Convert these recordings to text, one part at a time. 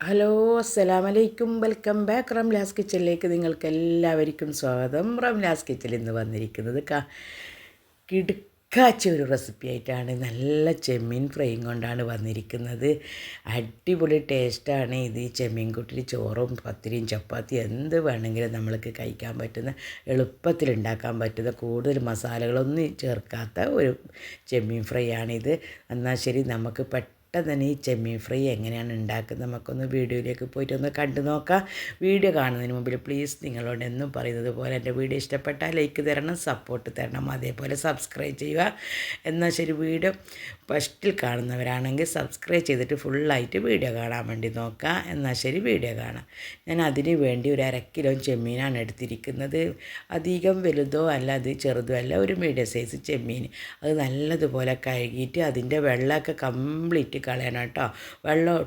Hello അസ്സലാം അലൈക്കും welcome back Ramla's കിച്ചണിലേക്ക് നിങ്ങൾക്ക് എല്ലാവർക്കും സ്വാഗതം. റംലാസ് കിച്ചൻ ഇന്ന് വന്നിരിക്കുന്നത് ക കിടുക്കാച്ച ഒരു റെസിപ്പി ആയിട്ടാണ്. നല്ല ചെമ്മീൻ ഫ്രൈയും കൊണ്ടാണ് വന്നിരിക്കുന്നത്. അടിപൊളി ടേസ്റ്റാണ് ഇത്. ഈ ചെമ്മീൻ കുട്ടിയിൽ ചോറും പത്തിരിയും ചപ്പാത്തി എന്ത് വേണമെങ്കിലും നമ്മൾക്ക് കഴിക്കാൻ പറ്റുന്ന എളുപ്പത്തിൽ ഉണ്ടാക്കാൻ പറ്റുന്ന കൂടുതൽ മസാലകളൊന്നും ചേർക്കാത്ത ഒരു ചെമ്മീൻ ഫ്രൈ ആണിത് എന്നാൽ ശരി നമുക്ക് പെട്ടെന്ന് പെട്ടെന്ന് തന്നെ ഈ ചെമ്മീൻ ഫ്രൈ എങ്ങനെയാണ് ഉണ്ടാക്കുന്നത് നമുക്കൊന്ന് വീഡിയോയിലേക്ക് പോയിട്ട് ഒന്ന് കണ്ടു നോക്കാം. വീഡിയോ കാണുന്നതിന് മുമ്പിൽ പ്ലീസ് നിങ്ങളോട് എന്നും പറയുന്നത് പോലെ എന്റെ വീഡിയോ ഇഷ്ടപ്പെട്ടാൽ ലൈക്ക് തരണം സപ്പോർട്ട് തരണം അതേപോലെ സബ്സ്ക്രൈബ് ചെയ്യുക. എന്നാൽ ശരി വീഡിയോ ഫസ്റ്റിൽ കാണുന്നവരാണെങ്കിൽ സബ്സ്ക്രൈബ് ചെയ്തിട്ട് ഫുള്ളായിട്ട് വീഡിയോ കാണാൻ വേണ്ടി നോക്കുക. എന്നാൽ ശരി വീഡിയോ കാണാം. ഞാൻ അതിന് വേണ്ടി ഒരു അര കിലോ ചെമ്മീനാണ് എടുത്തിരിക്കുന്നത്. അധികം വലുതോ അല്ല അത് ചെറുതോ അല്ല ഒരു മീഡിയം സൈസ് ചെമ്മീൻ. അത് നല്ലതുപോലെ കഴുകിയിട്ട് അതിന്റെ വെള്ളമൊക്കെ കംപ്ലീറ്റ് കളയണം കേട്ടോ വെള്ളം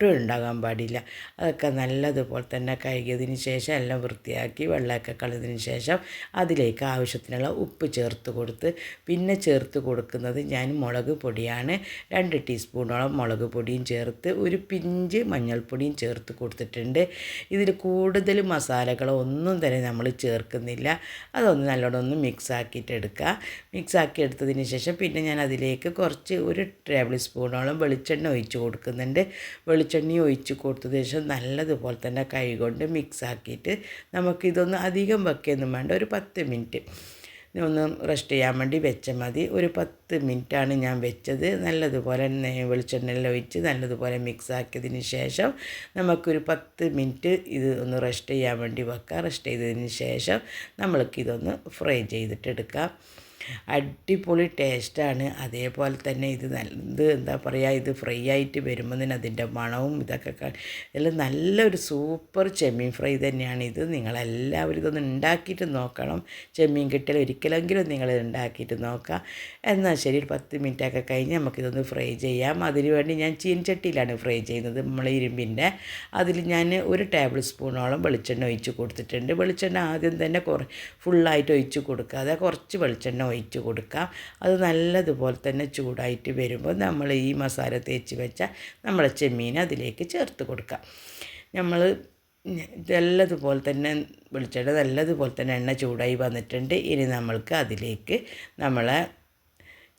ഒട്ടും ഉണ്ടാകാൻ പാടില്ല. അതൊക്കെ നല്ലതുപോലെ തന്നെ കഴുകിയതിന് ശേഷം എല്ലാം വൃത്തിയാക്കി വെള്ളമൊക്കെ കളഞ്ഞതിന് ശേഷം അതിലേക്ക് ആവശ്യത്തിനുള്ള ഉപ്പ് ചേർത്ത് കൊടുത്ത് പിന്നെ ചേർത്ത് കൊടുക്കുന്നത് ഞാൻ മുളക് പൊടിയാണ്. രണ്ട് ടീസ്പൂണോളം മുളക് പൊടിയും ചേർത്ത് ഒരു പിഞ്ച് മഞ്ഞൾപ്പൊടിയും ചേർത്ത് കൊടുത്തിട്ടുണ്ട്. ഇതിൽ കൂടുതൽ മസാലകളോ ഒന്നും തന്നെ നമ്മൾ ചേർക്കുന്നില്ല. അതൊന്ന് നല്ലോണം ഒന്ന് മിക്സ് ആക്കിയിട്ട് എടുക്കുക. മിക്സ് ആക്കി എടുത്തതിന് ശേഷം പിന്നെ ഞാൻ അതിലേക്ക് കുറച്ച് ഒരു ടേബിൾ സ്പൂണോളം വെളിച്ചെണ്ണ ഒഴിച്ച് കൊടുക്കുന്നുണ്ട്. ഒഴിച്ച് കൊടുത്തതിന് ശേഷം നല്ലതുപോലെ തന്നെ കൈ കൊണ്ട് മിക്സ് ആക്കിയിട്ട് നമുക്കിതൊന്ന് അധികം വെക്കുകയൊന്നും വേണ്ട. ഒരു പത്ത് മിനിറ്റ് ഒന്ന് റെസ്റ്റ് ചെയ്യാൻ വേണ്ടി വെച്ചാൽ മതി. ഒരു പത്ത് മിനിറ്റാണ് ഞാൻ വെച്ചത്. നല്ലതുപോലെ വെളിച്ചെണ്ണയിൽ ഒഴിച്ച് നല്ലതുപോലെ മിക്സ് ആക്കിയതിന് ശേഷം നമുക്കൊരു പത്ത് മിനിറ്റ് ഇത് ഒന്ന് റെസ്റ്റ് ചെയ്യാൻ വേണ്ടി വെക്കാം. റെസ്റ്റ് ചെയ്തതിന് ശേഷം നമ്മൾക്കിതൊന്ന് ഫ്രൈ ചെയ്തിട്ടെടുക്കാം. അടിപൊളി ടേസ്റ്റാണ്. അതേപോലെ തന്നെ ഇത് ഇത് എന്താ പറയുക ഇത് ഫ്രൈ ആയിട്ട് വരുമ്പോൾ തന്നെ അതിന്റെ മണവും ഇതൊക്കെ എല്ലാം നല്ലൊരു സൂപ്പർ ചെമ്മീൻ ഫ്രൈ തന്നെയാണ് ഇത്. നിങ്ങളെല്ലാവരും ഇതൊന്ന് ഉണ്ടാക്കിയിട്ട് നോക്കണം. ചെമ്മീൻ കിട്ടിയാൽ ഒരിക്കലെങ്കിലും നിങ്ങൾ ഉണ്ടാക്കിയിട്ട് നോക്കാം എന്നാൽ ശരി ഒരു പത്ത് മിനിറ്റൊക്കെ കഴിഞ്ഞ് നമുക്കിതൊന്ന് ഫ്രൈ ചെയ്യാം. അതിനുവേണ്ടി ഞാൻ ചീൻചട്ടിയിലാണ് ഫ്രൈ ചെയ്യുന്നത്. നമ്മൾ ഇരുമ്പിന്റെ അതിൽ ഞാൻ ഒരു ടേബിൾ സ്പൂണോളം വെളിച്ചെണ്ണ ഒഴിച്ച് കൊടുത്തിട്ടുണ്ട്. വെളിച്ചെണ്ണ ആദ്യം തന്നെ കുറേ ഫുള്ളായിട്ട് ഒഴിച്ച് കൊടുക്കാതെ കുറച്ച് വെളിച്ചെണ്ണ ഒഴിച്ച് കൊടുക്കാം. അത് നല്ലതുപോലെ തന്നെ ചൂടായിട്ട് വരുമ്പോൾ നമ്മൾ ഈ മസാല തേച്ച് വെച്ച നമ്മളെ ചെമ്മീൻ അതിലേക്ക് ചേർത്ത് കൊടുക്കാം. നമ്മൾ നല്ലതുപോലെ തന്നെ വെളിച്ചെണ്ണ നല്ലതുപോലെ തന്നെ എണ്ണ ചൂടായി വന്നിട്ടുണ്ട്. ഇനി നമ്മൾക്ക് അതിലേക്ക് നമ്മളെ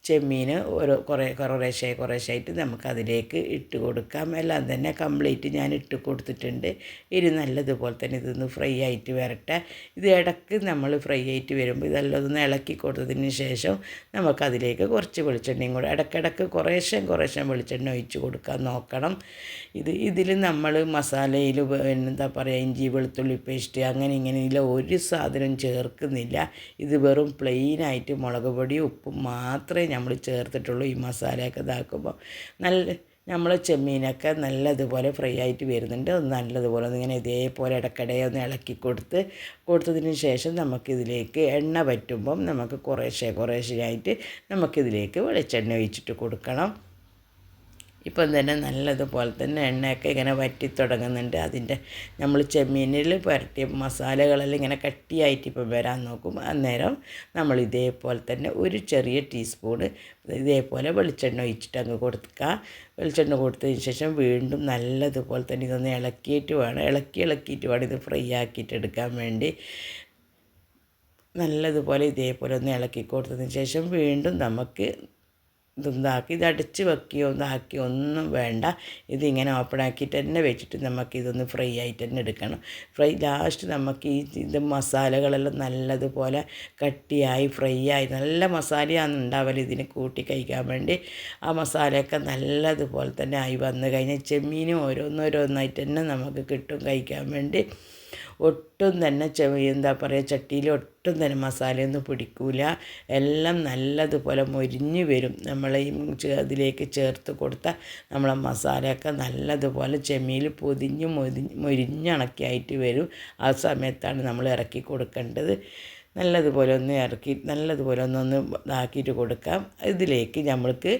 ചെമ്മീൻ ഓരോ കുറേ കുറേശ്ശെ കുറേശ്ശായിട്ട് നമുക്കതിലേക്ക് ഇട്ട് കൊടുക്കാം. എല്ലാം തന്നെ കംപ്ലീറ്റ് ഞാൻ ഇട്ട് കൊടുത്തിട്ടുണ്ട്. ഇനി നല്ലതുപോലെ തന്നെ ഇതൊന്ന് ഫ്രൈ ആയിട്ട് വരട്ടെ. ഇത് ഇടയ്ക്ക് നമ്മൾ ഫ്രൈ ആയിട്ട് വരുമ്പോൾ ഇതെല്ലാം ഒന്ന് ഇളക്കി കൊടുത്തതിന് ശേഷം നമുക്കതിലേക്ക് കുറച്ച് വെളിച്ചെണ്ണയും കൂടെ ഇടയ്ക്കിടയ്ക്ക് കുറേശ്ശെ കുറേശ്ശെ വെളിച്ചെണ്ണ ഒഴിച്ച് കൊടുക്കാൻ നോക്കണം. ഇത് ഇതിൽ നമ്മൾ മസാലയിൽ എന്താ പറയുക ഇഞ്ചി വെളുത്തുള്ളി പേസ്റ്റ് അങ്ങനെ ഇങ്ങനെയുള്ള ഒരു സാധനം ചേർക്കുന്നില്ല. ഇത് വെറും പ്ലെയിനായിട്ട് മുളക് പൊടി ഉപ്പും മാത്രമേ നമ്മൾ ചേർത്തിട്ടുള്ളൂ ഈ മസാലയൊക്കെ ഇതാക്കുമ്പോൾ നല്ല നമ്മൾ ചെമ്മീനൊക്കെ നല്ലതുപോലെ ഫ്രൈ ആയിട്ട് വരുന്നുണ്ട്. ഒന്ന് നല്ലതുപോലെ ഒന്ന് ഇങ്ങനെ ഇതേപോലെ ഇടയ്ക്കിടെ ഒന്ന് ഇളക്കി കൊടുത്ത് കൊടുത്തതിന് ശേഷം നമുക്കിതിലേക്ക് എണ്ണ പറ്റുമ്പം നമുക്ക് കുറേശ്ശെ കുറേശ്ശെയായിട്ട് നമുക്കിതിലേക്ക് വെളിച്ചെണ്ണ ഒഴിച്ചിട്ട് കൊടുക്കണം. ഇപ്പം തന്നെ നല്ലതുപോലെ തന്നെ എണ്ണയൊക്കെ ഇങ്ങനെ വറ്റി തുടങ്ങുന്നുണ്ട്. അതിന്റെ നമ്മൾ ചെമ്മീനിൽ പുരട്ടിയ മസാലകളെല്ലാം ഇങ്ങനെ കട്ടിയായിട്ട് ഇപ്പം വരാൻ നോക്കും. അന്നേരം നമ്മൾ ഇതേപോലെ തന്നെ ഒരു ചെറിയ ടീസ്പൂണ് ഇതേപോലെ വെളിച്ചെണ്ണ ഒഴിച്ചിട്ട് അങ്ങ് കൊടുക്കുക. വെളിച്ചെണ്ണ കൊടുത്തതിന് ശേഷം വീണ്ടും നല്ലതുപോലെ തന്നെ ഇതൊന്ന് ഇളക്കിയിട്ട് വേണം. ഇളക്കി ഇളക്കിയിട്ട് വേണം ഇത് ഫ്രൈ ആക്കിയിട്ട് എടുക്കാൻ വേണ്ടി. നല്ലതുപോലെ ഇതേപോലെ ഒന്ന് ഇളക്കി കൊടുത്തതിന് ശേഷം വീണ്ടും നമുക്ക് ഇതൊന്നാക്കി ഇത് അടച്ച് വെക്കുകയോ ഇതാക്കിയോ ഒന്നും വേണ്ട. ഇതിങ്ങനെ ഓപ്പൺ ആക്കിയിട്ട് തന്നെ വെച്ചിട്ട് നമുക്ക് ഇതൊന്ന് ഫ്രൈ ആയിട്ട് തന്നെ എടുക്കണം. ഫ്രൈ ലാസ്റ്റ് നമുക്ക് ഈ ഇത് മസാലകളെല്ലാം നല്ലതുപോലെ കട്ടിയായി ഫ്രൈ ആയി നല്ല മസാലയാണ് ഉണ്ടാവൽ ഇതിന് കൂട്ടി കഴിക്കാൻ വേണ്ടി. ആ മസാലയൊക്കെ നല്ലതുപോലെ തന്നെ ആയി വന്നു കഴിഞ്ഞാൽ ചെമ്മീനും ഓരോന്നോരോന്നായിട്ട് തന്നെ നമുക്ക് കിട്ടും കഴിക്കാൻ വേണ്ടി. ഒട്ടും തന്നെ എന്താ പറയുക ചട്ടിയിൽ ഒട്ടും തന്നെ മസാലയൊന്നും പിടിക്കൂല. എല്ലാം നല്ലതുപോലെ മൊരിഞ്ഞ് വരും. നമ്മൾ ഈ അതിലേക്ക് ചേർത്ത് കൊടുത്ത നമ്മളെ മസാലയൊക്കെ നല്ലതുപോലെ ചെമ്മീൽ പൊതിഞ്ഞ് മൊരിഞ്ഞ് മൊരിഞ്ഞണക്കിയായിട്ട് വരും. ആ സമയത്താണ് നമ്മൾ ഇറക്കി കൊടുക്കേണ്ടത്. നല്ലതുപോലെ ഒന്ന് ഇറക്കി നല്ലതുപോലെ ഒന്നൊന്ന് ഇതാക്കിയിട്ട് കൊടുക്കാം. ഇതിലേക്ക് നമ്മൾക്ക്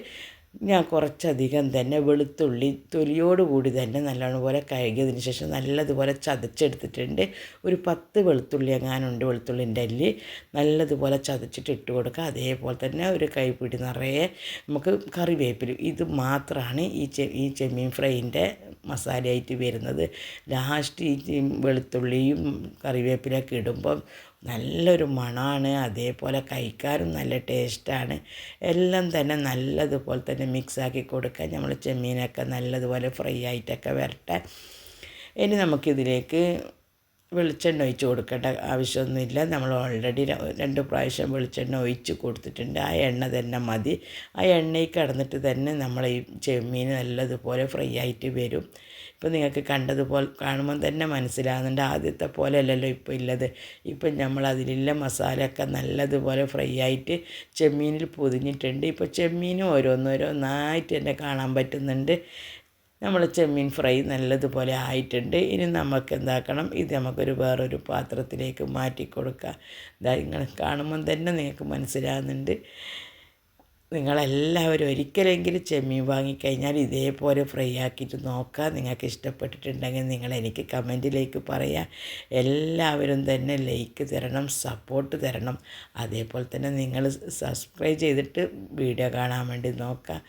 ഞാൻ കുറച്ചധികം തന്നെ വെളുത്തുള്ളി തൊലിയോട് കൂടി തന്നെ നല്ലോണം പോലെ കഴുകിയതിന് ശേഷം നല്ലതുപോലെ ചതച്ചെടുത്തിട്ടുണ്ട്. ഒരു പത്ത് വെളുത്തുള്ളി എങ്ങാനുണ്ട് വെളുത്തുള്ളിന്റെ അല്ലി. നല്ലതുപോലെ ചതച്ചിട്ട് ഇട്ട് കൊടുക്കുക. അതേപോലെ തന്നെ ഒരു കൈപ്പിടി നിറയെ നമുക്ക് കറിവേപ്പില. ഇത് മാത്രമാണ് ഈ ചെ ഈ ചെമ്മീൻ ഫ്രൈന്റെ മസാലയായിട്ട് വരുന്നത്. ലാസ്റ്റ് ഈ വെളുത്തുള്ളിയും കറിവേപ്പിലൊക്കെ ഇടുമ്പം നല്ലൊരു മണമാണ് അതേപോലെ കഴിക്കാനും നല്ല ടേസ്റ്റാണ്. എല്ലാം തന്നെ നല്ലതുപോലെ തന്നെ മിക്സാക്കി കൊടുക്കുക നമ്മൾ ചെമ്മീനൊക്കെ നല്ലതുപോലെ ഫ്രൈ ആയിട്ടൊക്കെ വരട്ടെ. ഇനി നമുക്കിതിലേക്ക് വെളിച്ചെണ്ണ ഒഴിച്ച് കൊടുക്കേണ്ട ആവശ്യമൊന്നുമില്ല. നമ്മൾ ഓൾറെഡി രണ്ട് പ്രാവശ്യം വെളിച്ചെണ്ണ ഒഴിച്ച് കൊടുത്തിട്ടുണ്ട്. ആ എണ്ണ തന്നെ മതി. ആ എണ്ണയിൽ കിടന്നിട്ട് തന്നെ നമ്മൾ ഈ ചെമ്മീൻ നല്ലതുപോലെ ഫ്രൈ ആയിട്ട് വരും. ഇപ്പം നിങ്ങൾക്ക് കണ്ടതുപോലെ കാണുമ്പം തന്നെ മനസ്സിലാകുന്നുണ്ട്. ആദ്യത്തെ പോലെ അല്ലല്ലോ ഇപ്പോൾ ഉള്ളത് ഇപ്പം നമ്മൾ അതിലുള്ള മസാലയൊക്കെ നല്ലതുപോലെ ഫ്രൈ ആയിട്ട് ചെമ്മീനിൽ പൊതിഞ്ഞിട്ടുണ്ട്. ഇപ്പോൾ ചെമ്മീനും ഓരോന്നോരോന്നായിട്ട് തന്നെ കാണാൻ പറ്റുന്നുണ്ട്. നമ്മൾ ചെമ്മീൻ ഫ്രൈ നല്ലതുപോലെ ആയിട്ടുണ്ട്. ഇനി നമുക്ക് എന്താക്കണം? ഇത് നമുക്കൊരു വേറൊരു പാത്രത്തിലേക്ക് മാറ്റി കൊടുക്കുക ഇതാ ഇങ്ങനെ കാണുമ്പം തന്നെ നിങ്ങൾക്ക് മനസ്സിലാകുന്നുണ്ട്. നിങ്ങളെല്ലാവരും ഒരിക്കലെങ്കിലും ചെമ്മീൻ വാങ്ങിക്കഴിഞ്ഞാൽ ഇതേപോലെ ഫ്രൈ ആക്കിയിട്ട് നോക്കുക നിങ്ങൾക്ക് ഇഷ്ടപ്പെട്ടിട്ടുണ്ടെങ്കിൽ നിങ്ങൾ എനിക്ക് കമന്റിലേക്ക് പറയാം എല്ലാവരും തന്നെ ലൈക്ക് തരണം സപ്പോർട്ട് തരണം. അതേപോലെ തന്നെ നിങ്ങൾ സബ്സ്ക്രൈബ് ചെയ്തിട്ട് വീഡിയോ കാണാൻ വേണ്ടി നോക്കുക.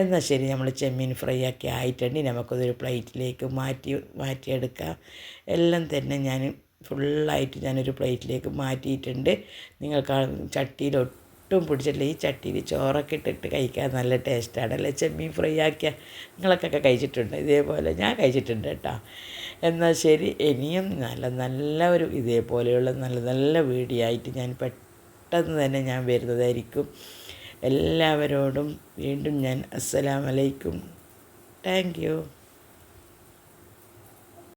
എന്നാൽ ശരി നമ്മൾ ചെമ്മീൻ ഫ്രൈ ആക്കി ആയിട്ടുണ്ട്. നമുക്കതൊരു പ്ലേറ്റിലേക്ക് മാറ്റി മാറ്റിയെടുക്കാം. എല്ലാം തന്നെ ഞാൻ ഫുള്ളായിട്ട് ഞാനൊരു പ്ലേറ്റിലേക്ക് മാറ്റിയിട്ടുണ്ട്. നിങ്ങൾക്ക് ചട്ടിയിലൊട്ട് ഒട്ടും പിടിച്ചിട്ടില്ല. ഈ ചട്ടിയിൽ ചോറൊക്കെ ഇട്ടിട്ട് കഴിക്കാൻ നല്ല ടേസ്റ്റാണ് അല്ലേ ചെമ്മീൻ ഫ്രൈ ആക്കിയ നിങ്ങളൊക്കെ കഴിച്ചിട്ടുണ്ട്. ഇതേപോലെ ഞാൻ കഴിച്ചിട്ടുണ്ട് കേട്ടോ. എന്നാൽ ശരി ഇനിയും നല്ല നല്ല ഒരു ഇതേപോലെയുള്ള നല്ല നല്ല വീഡിയോ ആയിട്ട് ഞാൻ പെട്ടെന്ന് തന്നെ ഞാൻ വരുന്നതായിരിക്കും. എല്ലാവരോടും വീണ്ടും ഞാൻ അസ്സലാമലൈക്കും. Thank you.